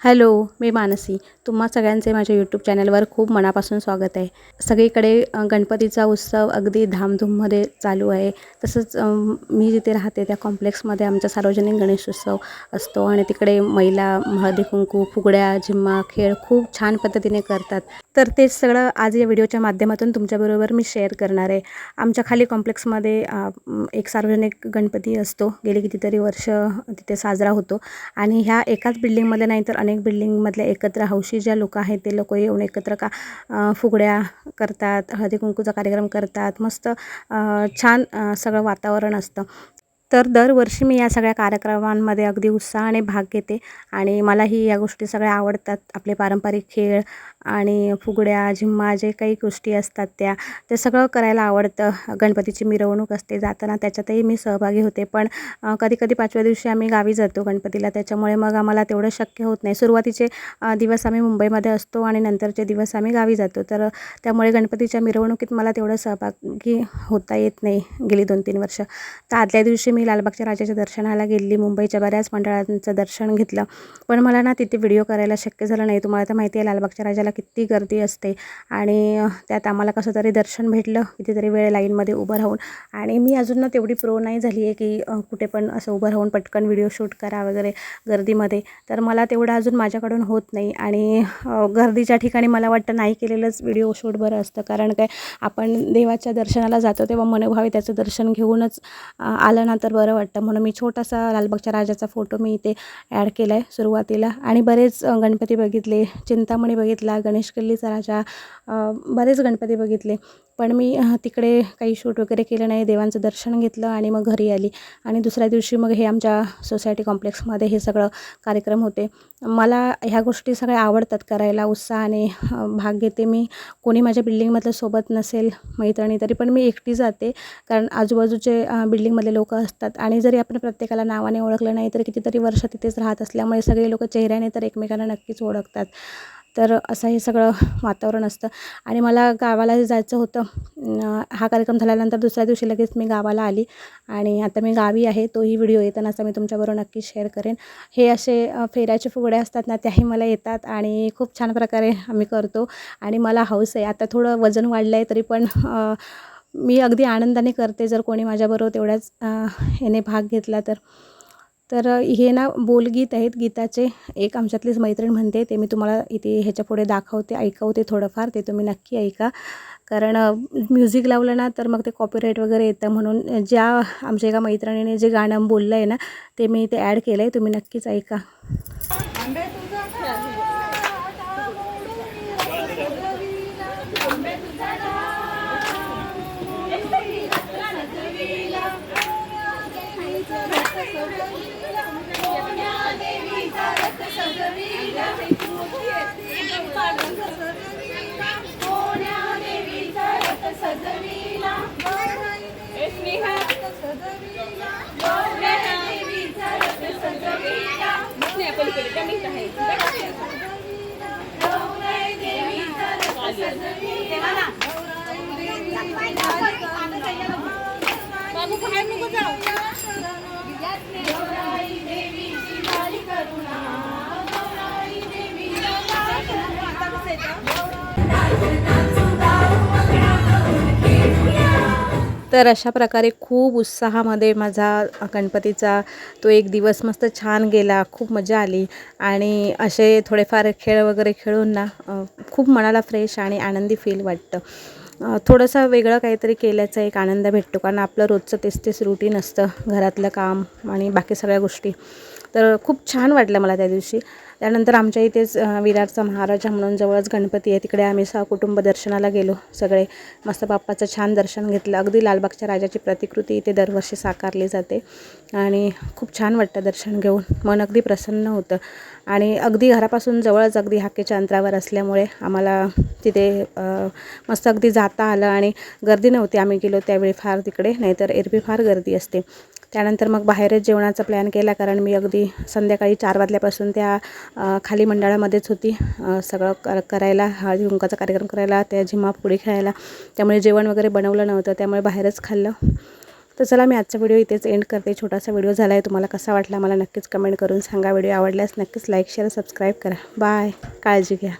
Hello मी मानसी. तुम्हा सगळ्यांचे माझ्या यूट्यूब चॅनलवर खूप मनापासून स्वागत आहे. सगळीकडे गणपतीचा उत्सव अगदी धामधूममध्ये चालू आहे. तसंच मी जिथे राहते त्या कॉम्प्लेक्समध्ये आमचा सार्वजनिक गणेशोत्सव असतो आणि तिकडे महिला हळदी कुंकू फुगड्या झिम्मा खेळ खूप छान पद्धतीने करतात. तर तेच सगळं आज या व्हिडिओच्या माध्यमातून तुमच्याबरोबर मी शेअर करणार आहे. आमच्या खाली कॉम्प्लेक्समध्ये एक सार्वजनिक गणपती असतो. गेली कितीतरी वर्ष तिथे साजरा होतो. आणि ह्या एकाच बिल्डिंगमध्ये नाही तर अनेक बिल्डिंगमधल्या एकत्र हौशी ज्या लोक आहेत ते लोक येऊन एकत्र का फुगड्या करतात हळदी कुंकूचा कार्यक्रम करतात. मस्त अ, छान सगळं वातावरण असतं. तर दरवर्षी मी या सगळ्या कार्यक्रमांमध्ये अगदी उत्साहाने भाग घेते आणि मलाही या गोष्टी सगळ्या आवडतात. आपले पारंपरिक खेळ आणि फुगड्या झिम्मा जे काही गोष्टी असतात त्या ते सगळं करायला आवडतं. गणपतीची मिरवणूक असते जाताना त्याच्यातही मी सहभागी होते. पण कधी कधी पाचव्या दिवशी आम्ही गावी जातो गणपतीला. त्याच्यामुळे मग आम्हाला तेवढं शक्य होत नाही. सुरुवातीचे दिवस आम्ही मुंबईमध्ये असतो आणि नंतरचे दिवस आम्ही गावी जातो. तर त्यामुळे गणपतीच्या मिरवणुकीत मला तेवढं सहभागी होता येत नाही गेली दोन तीन वर्ष. तर आदल्या दिवशी मी मी लालबागच्या राजाच्या दर्शनाला गेली मुंबईच्या बऱ्याच मंडळांचं दर्शन घेतलं. पण मला ना तिथे व्हिडिओ करायला शक्य झालं नाही. तुम्हाला तर माहिती आहे लालबागच्या राजाला किती गर्दी असते. आणि त्यात आम्हाला कसं तरी दर्शन भेटलं. कितीतरी वेळ लाईनमध्ये उभं राहून. आणि मी अजून ना तेवढी प्रो नाही झाली आहे की कुठे पण असं उभं राहून पटकन व्हिडिओ शूट करा वगैरे गर्दीमध्ये. तर मला तेवढं अजून माझ्याकडून होत नाही. आणि गर्दीच्या ठिकाणी मला वाटतं नाही केलेलंच व्हिडिओ शूट बरं असतं. कारण काय आपण देवाच्या दर्शनाला जातो तेव्हा मनोभावे त्याचं दर्शन घेऊनच आलं ना तर बरं वाटतं. म्हणून मी छोटासा लालबागच्या राजाचा फोटो मी इथे ॲड केला आहे सुरुवातीला. आणि बरेच गणपती बघितले. चिंतामणी बघितला. गणेश किल्लीचा राजा बरेच गणपती बघितले. पण मी तिकडे काही शूट वगैरे केलं नाही. देवांचं दर्शन घेतलं आणि मग घरी आली. आणि दुसऱ्या दिवशी मग हे आमच्या सोसायटी कॉम्प्लेक्समध्ये हे सगळं कार्यक्रम होते. मला ह्या गोष्टी सगळ्या आवडतात करायला. उत्साहाने भाग घेते मी. कोणी माझ्या बिल्डिंगमधलं सोबत नसेल मैत्रिणी तरी पण मी एकटी जाते. कारण आजूबाजूचे बिल्डिंगमधले लोक असतात. आणि जरी आपण प्रत्येकाला नावाने ओळखलं नाही तर कितीतरी वर्ष तिथेच राहत असल्यामुळे सगळे लोक चेहऱ्याने तर एकमेकांना नक्कीच ओळखतात. तर असं हे सगळं वातावरण असतं. आणि मला गावाला जायचं होतं हा कार्यक्रम झाल्यानंतर दुसऱ्या दिवशी लगेच मी गावाला आली. आणि आता मी गावी आहे तोही व्हिडिओ येतानाचा मी तुमच्याबरोबर नक्की शेअर करेन. हे असे फेऱ्याचे फुगडे असतात ना त्याही मला येतात आणि खूप छान प्रकारे आम्ही करतो. आणि मला हौस आहे. आता थोडं वजन वाढलं आहे तरी पण मी अगदी आनंदाने करते. जर कोणी माझ्याबरोबर तेवढ्याच याने भाग घेतला तर. तर हे ना बोलगीत आहेत. गीताचे एक आमच्यातलीच मैत्रीण म्हणते. ते मी तुम्हाला इथे ह्याच्या पुढे दाखवते ऐकवते थोडंफार. ते तुम्ही नक्की ऐका. कारण म्युझिक लावलं ना तर मग ते कॉपीराईट वगैरे येतं. म्हणून ज्या आमच्या एका मैत्रिणीने जे गाणं बोललं आहे ना ते मी इथे ॲड केलं आहे तुम्ही नक्कीच ऐका. तर अशा प्रकारे खूप उत्साहामध्ये माझा गणपतीचा तो एक दिवस मस्त छान गेला खूप मजा आली. आणि असे थोडेफार खेळ वगैरे खेळून ना खूप मनाला फ्रेश आणि आनंदी फील वाटतं. थोडंसं वेगळं काहीतरी केल्याचा एक आनंद भेटतो कारण आपलं रोजचं तेच तेच रुटीन असतं घरातलं काम आणि बाकी सगळ्या गोष्टी. तर खूप छान वाटलं मला त्या दिवशी. त्यानंतर आमच्या इथेच विरारचा महाराजा म्हणून जवळच गणपती आहे. तिकडे आम्ही सहकुटुंब दर्शनाला गेलो सगळे. मस्त बाप्पाचं छान दर्शन घेतलं. अगदी लालबागच्या राजाची प्रतिकृती इथे दरवर्षी साकारली जाते. आणि खूप छान वाटतं दर्शन घेऊन. मन अगदी प्रसन्न होतं. आणि अगदी घरापासून जवळच अगदी हाकेच्या अंतरावर असल्यामुळे आम्हाला तिथे मस्त अगदी जाता आलं. आणि गर्दी नव्हती. आम्ही गेलो त्यावेळी फार तिकडे. नाहीतर एरवी फार गर्दी असते. त्यानंतर मग बाहेरच जेवणाचा प्लॅन केला कारण मी अगदी संध्याकाळी चार वाजल्यापासून त्या खाली मंडळामध्येच होती. सगळं कर करायला हळदी कुंकाचा कार्यक्रम करायला त्या झिम्मा पुढे खेळायला. त्यामुळे जेवण वगैरे बनवलं नव्हतं त्यामुळे बाहेरच खाल्लं. तर चला मी आजचा व्हिडिओ इथेच एंड करते. छोटासा व्हिडिओ झाला आहे तुम्हाला कसा वाटला मला नक्कीच कमेंट करून सांगा. व्हिडिओ आवडल्यास नक्कीच लाईक शेअर सबस्क्राईब करा. बाय काळजी घ्या.